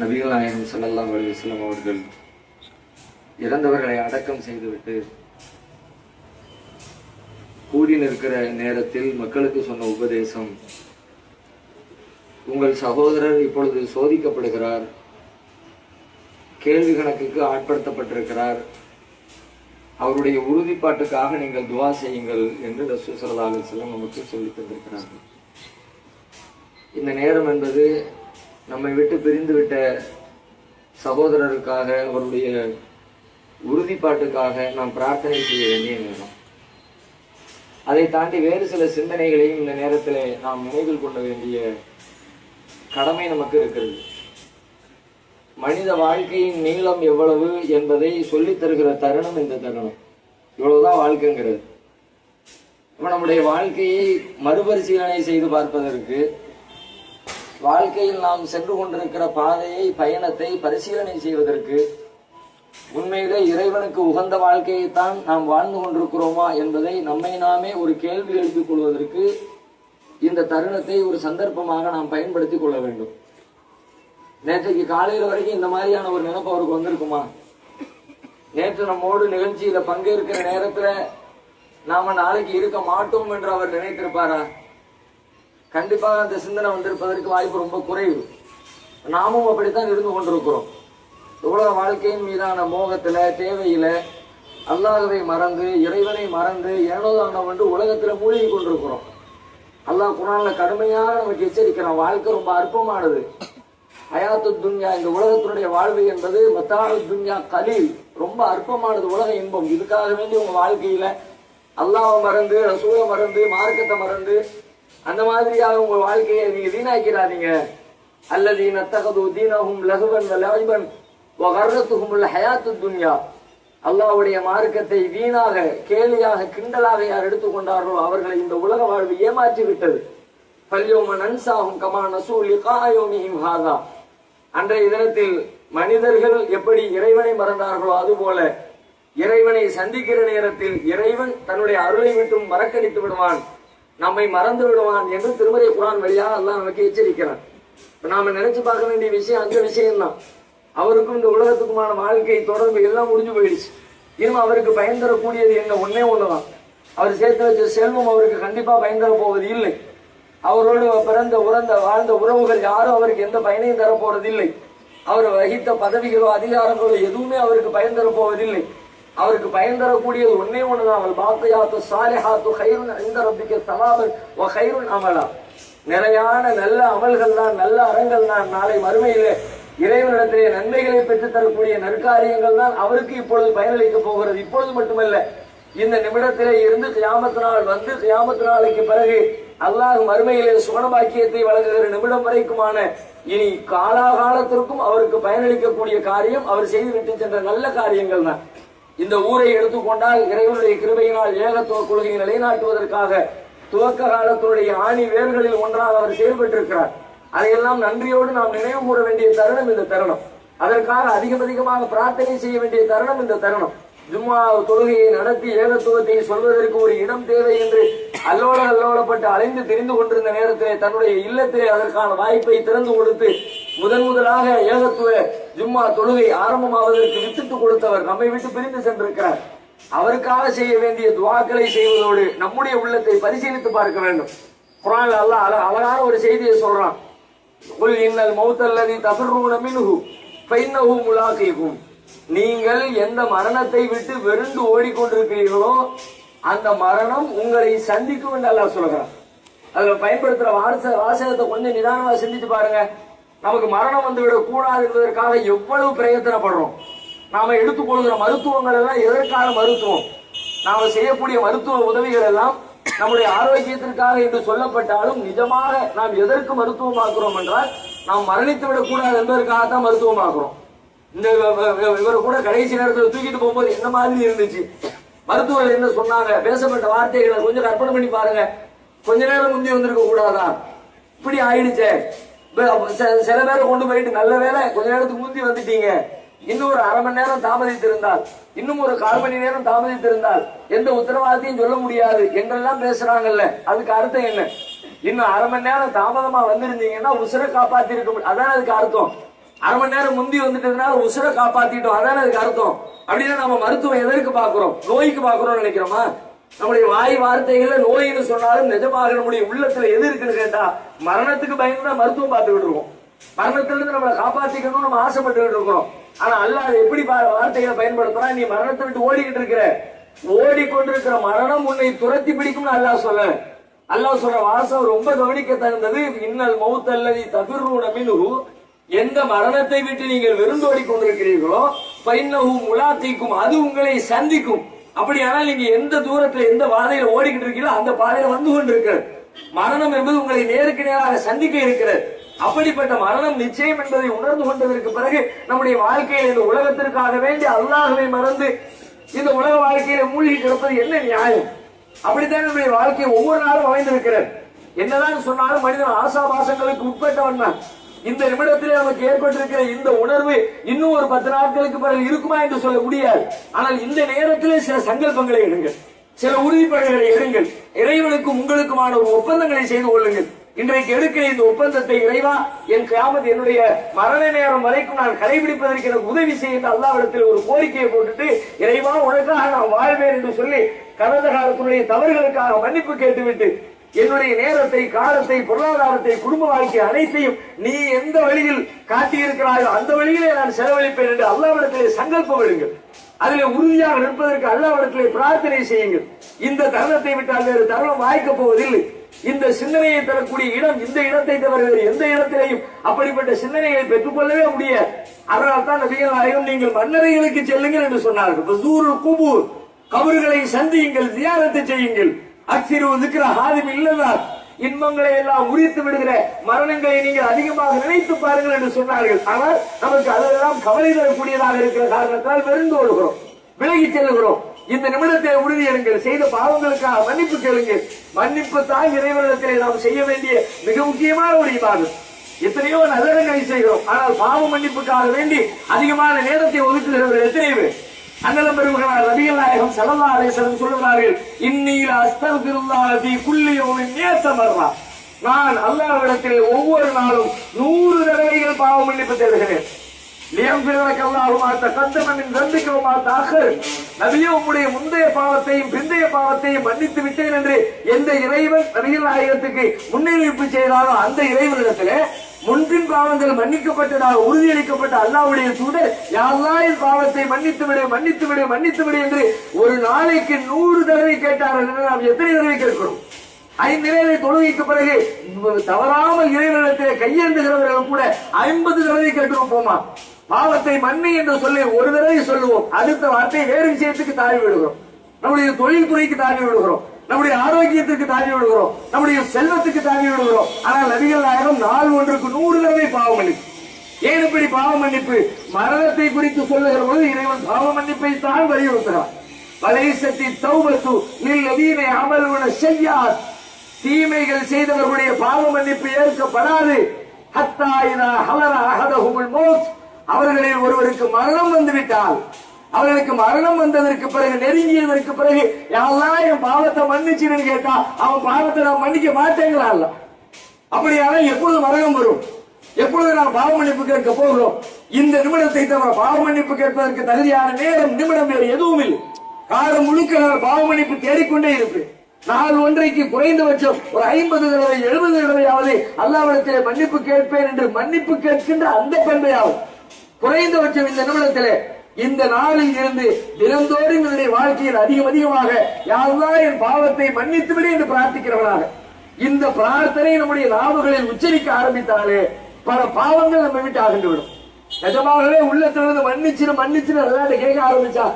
நபிகள் நாயகம் ஸல்லல்லாஹு அலைஹி அவர்கள் இறந்தவர்களை அடக்கம் செய்துவிட்டு கூடி நிற்கிற நேரத்தில் மக்களுக்கு சொன்ன உபதேசம் உங்கள் சகோதரர் இப்பொழுது சோதிக்கப்படுகிறார் கேள்வி கணக்குக்கு ஆட்படுத்தப்பட்டிருக்கிறார் அவருடைய உறுதிப்பாட்டுக்காக நீங்கள் துவா செய்யுங்கள் என்று ரசூல் ஸல்லல்லாஹு நமக்கு சொல்லித் தந்திருக்கிறார்கள். இந்த நேரம் என்பது நம்மை விட்டு பிரிந்து விட்ட சகோதரருக்காக அவருடைய உறுதிப்பாட்டுக்காக நாம் பிரார்த்தனை செய்ய வேண்டிய நேரம். அதை தாண்டி வேறு சில சிந்தனைகளையும் இந்த நேரத்தில் நாம் நினைவில் கொள்ள வேண்டிய கடமை நமக்கு இருக்கிறது. மனித வாழ்க்கையின் நீளம் எவ்வளவு என்பதை சொல்லித் தருகிற தருணம் இந்த தருணம். இவ்வளவுதான் வாழ்க்கைங்கிறது. நம்முடைய வாழ்க்கையை மறுபரிசீலனை செய்து பார்ப்பதற்கு வாழ்க்கையில் நாம் சென்று கொண்டிருக்கிற பாதையை பயணத்தை பரிசீலனை செய்வதற்கு உண்மையிலே இறைவனுக்கு உகந்த வாழ்க்கையைத்தான் நாம் வாழ்ந்து கொண்டிருக்கிறோமா என்பதை நம்மை நாமே ஒரு கேள்வி எழுப்பிக் கொள்வதற்கு இந்த தருணத்தை ஒரு சந்தர்ப்பமாக நாம் பயன்படுத்திக் கொள்ள வேண்டும். நேற்றைக்கு காலையில் வரைக்கும் இந்த மாதிரியான ஒரு நினைப்பு அவருக்கு வந்திருக்குமா? நேற்று நம்மோடு நிகழ்ச்சியில பங்கேற்கிற நேரத்துல நாம நாளைக்கு இருக்க மாட்டோம் என்று அவர் நினைத்திருப்பாரா? கண்டிப்பாக அந்த சிந்தனை வந்திருப்பதற்கு வாய்ப்பு ரொம்ப குறைவு. நாமும் அப்படித்தான் இருந்து கொண்டிருக்கிறோம். உலக வாழ்க்கையின் மீதான மோகத்துல தேவையில அல்லாஹவை மறந்து இறைவனை மறந்து ஏனோதானம் வந்து உலகத்துல மூழ்கி கொண்டிருக்கிறோம். அல்லாஹ் குரான்ல கடுமையாக நமக்கு எச்சரிக்கிறான். வாழ்க்கை ரொம்ப அற்பமானது. அயாத்து துன்யா இந்த உலகத்தினுடைய வாழ்வு என்பது மத்தாவு துன்யா கலில். ரொம்ப அற்பமானது உலக இன்பம். இதுக்காக வேண்டி உங்க வாழ்க்கையில அல்லாவை மறந்து ரசூலை மறந்து மார்க்கத்தை மறந்து அந்த மாதிரியாக உங்க வாழ்க்கையை நீங்க வீணாக்கிறாதீங்க. அல்லது நத்தகது தீனஹும் லகுவன் லஹிபன் உள்ள ஹயாத்து துன்யா. அல்லாவுடைய மார்க்கத்தை வீணாக கேலியாக கிண்டலாக யார் எடுத்துக்கொண்டார்களோ அவர்களை இந்த உலக வாழ்வு ஏமாற்றி விட்டது பல்யோம நன்சாகும் கமா நசூலி லிகாயோமிஹிம் ஹாதா. அன்றைய தினத்தில் மனிதர்கள் எப்படி இறைவனை மறந்தார்களோ அதுபோல இறைவனை சந்திக்கிற நேரத்தில் இறைவன் தன்னுடைய அருளை விட்டும் மறக்கடித்து விடுவான். நம்மை மறந்து விடுவான் என்று திருமறை குரான் வழியாக எல்லாம் நமக்கு எச்சரிக்கிறான். இப்ப நாம நினைச்சு பார்க்க வேண்டிய விஷயம் அந்த விஷயம்தான். அவருக்கும் இந்த உலகத்துக்குமான வாழ்க்கை தொடர்பு எல்லாம் முடிஞ்சு போயிடுச்சு. இன்னும் அவருக்கு பயன் தரக்கூடியது என்ன? ஒன்னே ஒண்ணுதான். அவர் சேர்த்து வச்ச செல்வம் அவருக்கு கண்டிப்பா பயன் தர போவது இல்லை. அவரோடு பிறந்த உறந்த வாழ்ந்த உறவுகள் யாரும் அவருக்கு எந்த பயனையும் தரப்போறதில்லை அவர் வகித்த பதவிகளோ அதிகாரங்களோ எதுவுமே அவருக்கு பயன் தரப்போவதில்லை அவருக்கு பயன் தரக்கூடியது ஒன்னே ஒண்ணுதான். அவள் பாக்கையாத்து சாலிஹாத்து ஹைருன் இந்த ரப்பிக்கு சவாபன் ஓ ஹைருன் அமலா. நிறையான நல்ல அமல்கள் தான் நல்ல அறங்கள் தான் நாளை மறுமையிலே இறைவனிடத்திலே நன்மைகளை பெற்று தரக்கூடிய நற்காரியங்கள் தான் அவருக்கு இப்பொழுது பயனளிக்க போகிறது. இப்பொழுது மட்டுமல்ல இந்த நிமிடத்திலே இருந்து கியாமத்து நாள் வந்து கியாமத்து நாளைக்கு பிறகு அல்லாஹ் மறுமையிலே சுகனபாக்கியத்தை வழங்குகிற நிமிடம் வரைக்குமான இனி காலாகாலத்திற்கும் அவருக்கு பயனளிக்கக்கூடிய காரியம் அவர் செய்துவிட்டு சென்ற நல்ல காரியங்கள் தான் இந்த ஊரை எடுத்துக்கொண்டால் இறைவனுடைய கிருபையினால் ஏகத்துவ கொள்கையை நிலைநாட்டுவதற்காக துவக்க காலத்துடைய ஆணி வேர்களில் ஒன்றாக அவர் செயல்பட்டிருக்கிறார். அதையெல்லாம் நன்றியோடு நாம் நினைவு கூற வேண்டிய தருணம் இந்த தருணம். அதற்காக அதிகம் அதிகமாக பிரார்த்தனை செய்ய வேண்டிய தருணம் இந்த தருணம். ஜும்மா தொழுகையை நடத்தி ஏகத்துவத்தை சொல்வதற்கு ஒரு இடம் தேவை என்று அல்லோட அல்லோடப்பட்டு அலைந்து தெரிந்து கொண்டிருந்த நேரத்திலே தன்னுடைய இல்லத்திலே அதற்கான வாய்ப்பை திறந்து கொடுத்து முதன் முதலாக ஏகத்துவ ஜும்மா தொழுகை ஆரம்பமாவதற்கு வித்துட்டு கொடுத்தவர் நம்மை விட்டு பிரிந்து சென்றிருக்கிறார். அவருக்காக செய்ய வேண்டிய துவாக்களை செய்வதோடு நம்முடைய உள்ளத்தை பரிசீலித்து பார்க்க வேண்டும். குரான் அல்லாஹ் அழகான ஒரு செய்தியை சொல்றான். உல் இன்னல் மௌத்தல்லதி தஃபர்ரூன மின்ஹு ஃபைன்னஹு முலாகீகும் நீங்கள் எந்த மரணத்தை விட்டு வெறுண்டு ஓடிக்கொண்டிருக்கிறீர்களோ அந்த மரணம் உங்களை சந்திக்கும் என்று அல்லாஹ் சொல்கிறான் அதுல பயன்படுத்துற வாச வாசகத்தை கொஞ்சம் நிதானமா சிந்திச்சு பாருங்க. நமக்கு மரணம் வந்துவிடக் கூடாது என்பதற்காக எவ்வளவு பிரயத்தனப்படுறோம். நாம எடுத்துக்கொள்கிற மருத்துவங்கள் எல்லாம் எதற்கான மருத்துவம்? நாம செய்யக்கூடிய மருத்துவ உதவிகள் எல்லாம் நம்முடைய ஆரோக்கியத்திற்காக என்று சொல்லப்பட்டாலும் நிஜமாக நாம் எதற்கு மருத்துவமாக்குறோம் என்றால் நாம் மரணித்து விடக்கூடாது என்பதற்காகத்தான் மருத்துவமாக்குறோம். இந்த இவர் கூட கடைசி நேரத்தில் தூக்கிட்டு போகும்போது என்ன மாதிரி இருந்துச்சு? மருத்துவர்கள் என்ன சொன்னாங்க? பேசப்பட்ட வார்த்தைகளை கொஞ்சம் கற்பனை பண்ணி பாருங்க. கொஞ்ச நேரம் முந்தி வந்திருக்க கூடாதா? இப்படி ஆயிடுச்சே. சில- சில பேரை கொண்டு போயிட்டு நல்ல வேலை கொஞ்ச நேரத்துக்கு முந்தி வந்துட்டீங்க. இன்னும் ஒரு அரை மணி நேரம் தாமதித்திருந்தால் இன்னும் ஒரு கால் மணி நேரம் தாமதித்திருந்தால் எந்த உத்தரவாதத்தையும் சொல்ல முடியாது. எங்கெல்லாம் பேசுறாங்கல்ல. அதுக்கு அர்த்தம் என்ன? இன்னும் அரை மணி நேரம் தாமதமா வந்திருந்தீங்கன்னா உசுரை காப்பாத்தி இருக்க முடியும். அதான் அதுக்கு அர்த்தம். அரை மணி நேரம் முந்தி வந்துட்டதுன்னா உசுரை காப்பாத்திட்டோம். அதானே அதுக்கு அர்த்தம்? அப்படின்னா நம்ம மருத்துவம் எதற்கு பாக்குறோம் நோய்க்கு பாக்குறோம்னு நினைக்கிறோமா? நம்முடைய வாய் வார்த்தைகள்ல நோயின்னு சொன்னாலும் நிஜமாக நம்முடைய உள்ளத்துல எது இருக்குன்னு கேட்டா மரணத்துக்கு பயந்து தான் மருத்துவம் பார்த்துக்கிட்டு இருக்கோம். மரணத்துல இருந்து நம்மளை காப்பாத்திக்கணும் நம்ம ஆசைப்பட்டுக்கிட்டு இருக்கிறோம். ஆனா அல்லாஹ் அதை எப்படி வார்த்தைகளை பயன்படுத்துறான் நீ மரணத்தை விட்டு ஓடிக்கிட்டு இருக்கிற. ஓடிக்கொண்டிருக்கிற மரணம் உன்னை துரத்தி பிடிக்கும்னு அல்லாஹ் சொல்ல. அல்லாஹ் சொல்ற வாசம் ரொம்ப கவனிக்க தகுந்தது இன்னல் மௌத்தல்லதி தபிர்ரூன மின்ஹு எந்த மரணத்தை விட்டு நீங்கள் விருந்தோடி கொண்டிருக்கிறீர்களோ பைன்னஹு முலாத்திக்கும் அது உங்களை சந்திக்கும். அப்படியானால் நீங்க எந்த தூரத்துல எந்த பாதையில ஓடிக்கிட்டு இருக்கீங்களோ அந்த பாதையில வந்து கொண்டிருக்கிறது. மரணம் என்பது உங்களை நேருக்கு நேராக சந்திக்க இருக்கிறது. அப்படிப்பட்ட மரணம் நிச்சயம் என்பதை உணர்ந்து கொண்டதற்கு பிறகு நம்முடைய வாழ்க்கையில் இந்த உலகத்திற்காக வேண்டி அல்லாஹ்வை மறந்து இந்த உலக வாழ்க்கையில மூழ்கி கிடப்பது என்ன நியாயம்? அப்படித்தான் நம்முடைய வாழ்க்கை ஒவ்வொரு நாளும் அமைந்திருக்கிறது. என்னதான் சொன்னாலும் மனிதன் ஆசாபாசங்களுக்கு உட்பட்டவன் தான். இந்த நிமிடத்திலே நமக்கு ஏற்பட்டிருக்கிற இந்த உணர்வு இன்னும் ஒரு பத்து நாட்களுக்கு பிறகு இருக்குமா என்று சொல்ல முடியாது. ஆனால் இந்த நேரத்திலே சில சங்கல்பங்களை எடுங்கள். சில உறுதிப்பாடுகளை எடுங்கள். இறைவனுக்கும் உங்களுக்குமான ஒரு ஒப்பந்தங்களை செய்து கொள்ளுங்கள். இன்றைக்கு எடுக்கிற இந்த ஒப்பந்தத்தை இறைவா என் கிராமத்து என்னுடைய மரண நேரம் வரைக்கும் நான் கடைபிடிப்பதற்கு எனக்கு உதவி செய்ய அல்லாவிடத்தில் ஒரு கோரிக்கையை போட்டுட்டு இறைவா உனக்காக நான் வாழ்வேன் என்று சொல்லி கடந்த காலத்தினுடைய தவறுகளுக்காக மன்னிப்பு கேட்டுவிட்டு என்னுடைய நேரத்தை காலத்தை பொருளாதாரத்தை குடும்ப வாழ்க்கை அனைத்தையும் நீ எந்த வழியில் காட்டியிருக்கிறாயோ அந்த வழியிலே நான் செலவழிப்பேன் என்று அல்லாவிடத்திலே சங்கல்பம் எடுங்கள் அதிலே உறுதியாக நிற்பதற்கு அல்லாவிடத்திலே பிரார்த்தனை செய்யுங்கள். இந்த தருணத்தை விட்டால் வேறு தருணம் வாய்க்கப் போவதில்லை. இந்த சிந்தனையை தரக்கூடிய இடம் இந்த இடத்தை தவிர வேறு எந்த இடத்திலையும் அப்படிப்பட்ட சிந்தனைகளை பெற்றுக்கொள்ளவே முடியாது அதனால் தான் நபிகள் நாயகம் நீங்கள் மன்னரைகளுக்கு செல்லுங்கள் என்று சொன்னார்கள். பசூரு குபூர் கபறுகளை சந்தியுங்கள் தியானத்தை செய்யுங்கள். அச்சிறு இருக்கிற ஹாதிம் இல்லதார் இன்பங்களை எல்லாம் உரித்து விடுகிற மரணங்களை நீங்கள் அதிகமாக நினைத்து பாருங்கள் என்று சொன்னார்கள். ஆனால் நமக்கு அதெல்லாம் கவலை தரக்கூடியதாக இருக்கிற காரணத்தால் வெறுந்து ஓடுகிறோம். விலகி செல்லுகிறோம். இந்த நிமிடத்தை உறுதி எடுங்கள். செய்த பாவங்களுக்காக மன்னிப்பு கேளுங்கள். மன்னிப்பு தான் இறைவனிடத்திலே நாம் செய்ய வேண்டிய மிக முக்கியமான ஒரு இபாதத். எத்தனையோ நல்லடங்களை செய்கிறோம். ஆனால் பாவ மன்னிப்புக்காக வேண்டி அதிகமான நேரத்தை ஒதுக்குகிறவர்கள் எத்தனை பேர்? அண்ணலம் பெருமகனார் ரபிகள் நாயகம் சல்லா அலிசலம் சொல்லுகிறார்கள் இன்னில அஸ்தகுல்லாஹி குல்லி யௌமின் நேசமர்ரா நான் அல்லாவிடத்தில் ஒவ்வொரு நாளும் நூறு தடவைகள் பாவம் மன்னிப்பு தேடுகிறேன். லியம்பிரக்கல்லாஹுமா தகத்தம மின் தம்பிக்கவுமா தாக்கர் உம்முடைய முந்தைய பாவத்தையும் பிந்தைய பாவத்தையும் மன்னித்து விட்டேன் என்று எந்த இறைவன் நபிகள் நாயகத்துக்கு முன்னறிவிப்பு செய்தாலும் அந்த இறைவனிடத்திலே முன்பின் பாவங்கள் மன்னிக்கப்பட்டதாக உறுதியளிக்கப்பட்ட அல்லாவுடைய தூதர் யாரெல்லாம் என் பாவத்தை மன்னித்து விடு மன்னித்து விடு மன்னித்து விடு என்று ஒரு நாளைக்கு நூறு தடவை கேட்டார்கள் என்று நாம் எத்தனை தடவை கேட்கிறோம்? ஐந்து நிலையை தொழுகைக்கு பிறகு தவறாமல் இறைவனிடத்தில் கையேந்துகிறவர்கள் கூட ஐம்பது தடவை கேட்டுவோம் போமா பாவத்தை மன்னி என்று சொல்லி ஒரு தடவை சொல்லுவோம். அடுத்த வார்த்தை வேறு விஷயத்துக்கு தாவி விடுகிறோம். நம்முடைய தொழில்துறைக்கு தாவி விடுகிறோம். நம்முடைய ஆரோக்கியத்திற்கு தாங்கி விடுகிறோம். நம்முடைய செல்வத்துக்கு தாங்கி விடுகிறோம். ஆனால் நபிகள் நாயகம் நாள் ஒன்றுக்கு நூறு தடவை பாவ மன்னிப்பு. ஏன் இப்படி பாவ மன்னிப்பு? மரணத்தை குறித்து சொல்லுகிற பொழுது இறைவன் பாவ மன்னிப்பை தான் வலியுறுத்துகிறார் வலைசத்தி தௌபத்து நில் அமல்வன செய்யார் தீமைகள் செய்தவர்களுடைய பாவ மன்னிப்பு ஏற்கப்படாது. ஹத்தா ஹலர அஹதஹுமுல் அவர்களில் ஒருவருக்கு மரணம் வந்துவிட்டால் அவர்களுக்கு மரணம் வந்ததற்கு பிறகு நெருங்கியதற்கு பிறகு யாரெல்லாம் என் பாவத்தை மன்னிச்சுன்னு கேட்டா அவன் பாவத்தை நான் மன்னிக்க மாட்டேங்களா இல்ல அப்படியானா எப்பொழுது மரணம் வரும்? எப்பொழுது நான் பாவ மன்னிப்பு கேட்க போகிறோம்? இந்த நிமிடத்தை தவிர பாவ மன்னிப்பு கேட்பதற்கு தகுதியான நேரம் நிமிடம் வேறு எதுவும் இல்லை. காலம் முழுக்க நான் பாவ மன்னிப்பு தேடிக்கொண்டே இருப்பேன். நாள் ஒன்றைக்கு குறைந்தபட்சம் ஒரு ஐம்பது தடவை எழுபது தடவையாவது அல்லாவிடத்திலே மன்னிப்பு கேட்பேன் என்று மன்னிப்பு கேட்கின்ற அந்த பெண்மையாகும் குறைந்தபட்சம் இந்த நிமிடத்திலே இந்த நாளில் இருந்து தினந்தோறும் என்னுடைய வாழ்க்கையில் அதிகம் அதிகமாக யாருதான் என் பாவத்தை மன்னித்து விடு என்று பிரார்த்திக்கிறவனாக. இந்த பிரார்த்தனை நம்முடைய நாவுகளில் உச்சரிக்க ஆரம்பித்தாலே பல பாவங்கள் நம்ம விட்டு அகன்று விடும். நிஜமாகவே உள்ளத்திலிருந்து மன்னிச்சிரு மன்னிச்சிரு விளையாட்டு கேட்க ஆரம்பிச்சா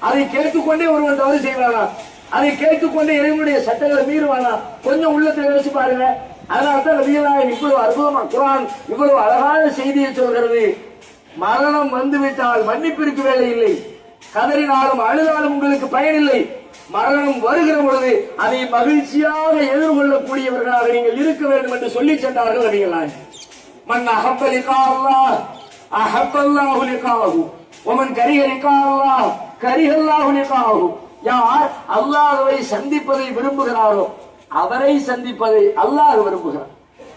அதை கேட்டுக்கொண்டே ஒருவன் தவறு செய்வானா? அதை கேட்டுக்கொண்டே இறைவனுடைய சட்டங்களை மீறுவானா? கொஞ்சம் உள்ளத்தில் யோசிச்சு பாருங்க. அதனால தான் நபிகளாய் இவ்வளவு அற்புதமா குரான் இவ்வளவு அழகான செய்தியை சொல்கிறது. மரணம் வந்துவிட்டால் மன்னிப்பிற்கு வேலை இல்லை. கதறினாலும் அழுதாலும் உங்களுக்கு பயனில்லை மரணம் வருகிற பொழுது அதை மகிழ்ச்சியாக எதிர்கொள்ளக்கூடியவர்களாக நீங்கள் இருக்க வேண்டும் என்று சொல்லி சென்றார்கள் நபிகளாய். மன் அஹப்ப லிகா அல்லாஹ் அஹப்ப அல்லாஹு லிகாஹு. வமன் கரிஹ லிகா அல்லாஹ் லிகாஹு. யார் அல்லாஹ்வை சந்திப்பதை விரும்புகிறாரோ அவரை சந்திப்பதை அல்லாஹ் விரும்புகிறார்.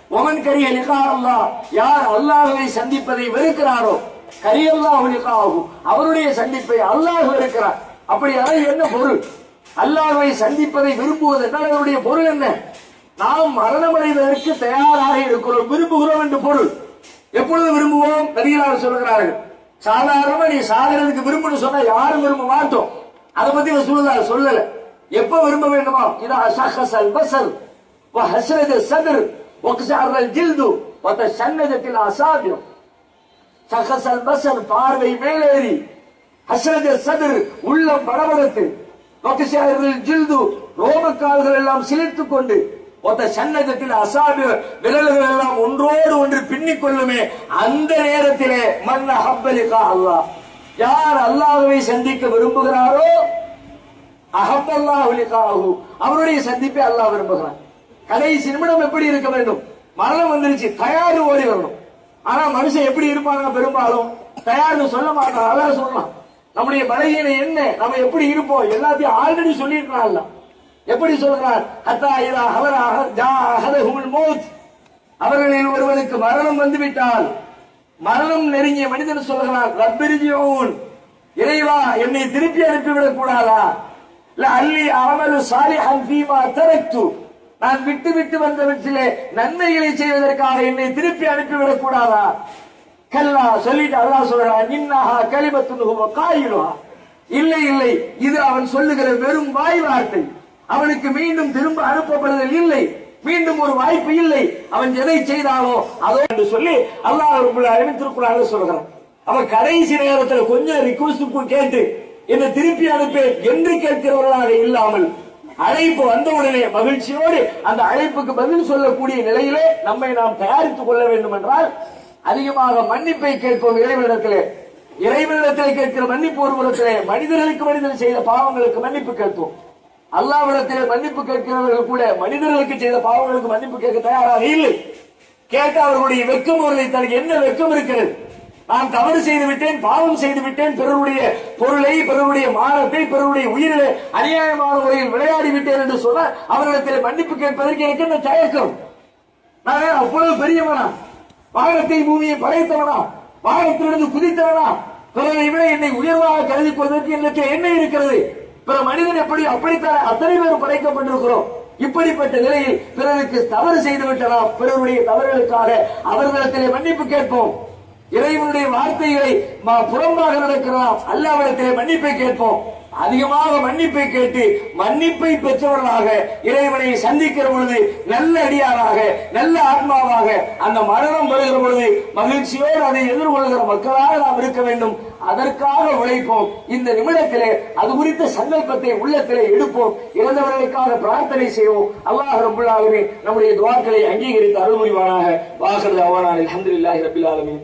ஒமன் கரிய லிகா அல்லா யார் அல்லாஹுவை சந்திப்பதை வெறுக்கிறாரோ கரியல்லாஹு லிகா ஆகும் அவருடைய சந்திப்பை அல்லாஹ் வெறுக்கிறார். அப்படி அதான் என்ன பொருள்? அல்லாஹுவை சந்திப்பதை விரும்புவது என்றால் அதனுடைய பொருள் என்ன? நாம் மரணமடைவதற்கு தயாராக இருக்கிறோம் விரும்புகிறோம் என்று பொருள். எப்பொழுது விரும்புவோம்? நபிகளார் சொல்கிறார்கள். சாதாரணமா நீ சாகிறதுக்கு விரும்புன்னு சொன்னா யாரும் விரும்ப மாட்டோம். அதை பத்தி சொல்லுதா சொல்லல. எப்ப விரும்ப வேண்டுமா? இதா அசாஹல் பசல் ஹசரத் சதுர் وقشعر الجلد وتشنجت الاصابع شخص البصر பார்வை மேலேறி ஹஸ்ரத் சதுர் உள்ளம் படபடத்து வக்கஷாரில் ஜில்து ரோமக்கால்கள் எல்லாம் சிலிர்த்துக் கொண்டு ஒத்த சன்னதத்தில் அசாபி விரல்கள் எல்லாம் ஒன்றோடு ஒன்று பின்னிக் கொள்ளுமே அந்த நேரத்திலே மன்ன ஹப்பலிகா அல்லாஹ் யார் அல்லாஹ்வை சந்திக்க விரும்புகிறாரோ அகப்பல்லாஹு லிகாஹு அவருடைய சந்திப்பை அல்லாஹ் விரும்புகிறான் கடைசி நிமிடம் எப்படி இருக்க வேண்டும்? மரணம் வந்துருச்சு தயார் ஓடி வரணும். ஆனா மனுஷன் எப்படி இருப்பாங்க பெரும்பாலும்? தயார்னு சொல்ல மாட்டான் அல்லாஹ் சொல்லலாம். நம்முடைய பலகீனம் என்ன? நம்ம எப்படி இருப்போம்? எல்லாத்தையும் ஆல்ரெடி சொல்லியிருக்கிறான்ல. எப்படி சொல்கிறார்? ஹத்தா இதா ஹவர ஜா அஹதஹுல் அவர்களில் ஒருவனுக்கு மரணம் வந்துவிட்டால் மரணம் நெருங்கிய மனிதன் சொல்கிறான் ரப்பிரிஜியோன். இறைவா என்னை திருப்பி அனுப்பிவிடக் கூடாதா இல்ல அல்லி அமலு சாரி ஃபீமா தரக்து. நான் விட்டு விட்டு வந்தவற்றிலே நன்மைகளை செய்வதற்காக என்னை திருப்பி அனுப்பிவிடக் கூடாதா? கல்லா சொல்லிட்டு அல்லாஹ் சொல்றான் நின்னாஹா கலிமத்து காயிலுஹா இல்லை இல்லை. இது அவன் சொல்லுகிற வெறும் வாய் வார்த்தை. அவனுக்கு மீண்டும் திரும்ப அனுப்பப்படுதல் இல்லை. மீண்டும் ஒரு வாய்ப்பு இல்லை. அவன் எதை செய்தானோ அதோ என்று சொல்லி அல்லாஹ் ரபுல் திருக்குறாங்க சொல்கிறான் அவன் கடைசி நேரத்தில் கொஞ்சம் ரிக்வஸ்ட் கேட்டு என்னை திருப்பி அனுப்பேன் என்று கேட்கிறவர்களாக இல்லாமல் அழைப்பு வந்தவுடனே மகிழ்ச்சியோடு அந்த அழைப்புக்கு பதில் சொல்லக்கூடிய நிலையிலே நம்மை நாம் தயாரித்துக் கொள்ள வேண்டும் என்றால் அதிகமாக மன்னிப்பை கேட்போம் இறைவனிடத்திலே. இறைவனிடத்திலே கேட்கிற மன்னிப்பு ஒரு மனிதர்களுக்கு மனிதர் செய்த பாவங்களுக்கு மன்னிப்பு கேட்போம். அல்லாவிடத்திலே மன்னிப்பு கேட்கிறவர்கள் கூட மனிதர்களுக்கு செய்த பாவங்களுக்கு மன்னிப்பு கேட்க தயாராக இல்லை. கேட்ட அவர்களுடைய வெக்கம் அவர்களை தனக்கு என்ன வெக்கம் இருக்கிறது? நான் தவறு செய்து விட்டேன் பாவம் செய்து விட்டேன் பிறருடைய பொருளை பிறருடைய மானத்தை பிறருடைய உயிரிலே அநியாயமான முறையில் விளையாடி விட்டேன் என்று சொல்ல அவர்களிடத்தில் மன்னிப்பு கேட்பதற்கு எனக்கு என்ன தயக்கம்? நான் அவ்வளவு பெரியவனா? வாகனத்தை பூமியை படைத்தவனா வாகனத்திலிருந்து குதித்தவனா? பிறரை விட என்னை உயர்வாக கருதி கொள்வதற்கு எனக்கு என்ன இருக்கிறது? பிற மனிதன் எப்படி அப்படித்தான் அத்தனை பேரும் படைக்கப்பட்டிருக்கிறோம். இப்படிப்பட்ட நிலையில் பிறருக்கு தவறு செய்து விட்டலாம் பிறருடைய தவறுகளுக்காக அவர்களிடத்திலே மன்னிப்பு கேட்போம். இறைவனுடைய வார்த்தைகளை புறம்பாக நடக்கலாம் அல்லாவிடத்திலே மன்னிப்பை கேட்போம். அதிகமாக மன்னிப்பை கேட்டு மன்னிப்பை பெற்றவர்களாக இறைவனை சந்திக்கிற பொழுது நல்ல அடியாராக நல்ல ஆத்மாவாக அந்த மரணம் வருகிற பொழுது மகிழ்ச்சியோடு அதை எதிர்கொள்கிற மக்களாக நாம் இருக்க வேண்டும். அதற்காக உழைப்போம். இந்த நிமிடத்திலே அது குறித்த சங்கல்பத்தை உள்ளத்திலே எடுப்போம். இறந்தவர்களுக்காக பிரார்த்தனை செய்வோம். அல்லாஹ் ரபுல்லாலுமே நம்முடைய துவாக்களை அங்கீகரித்து அருள்புரிவானாக. வாசல் அவானான் அலமதுல்லாஹி ரபில் ஆலமீன்.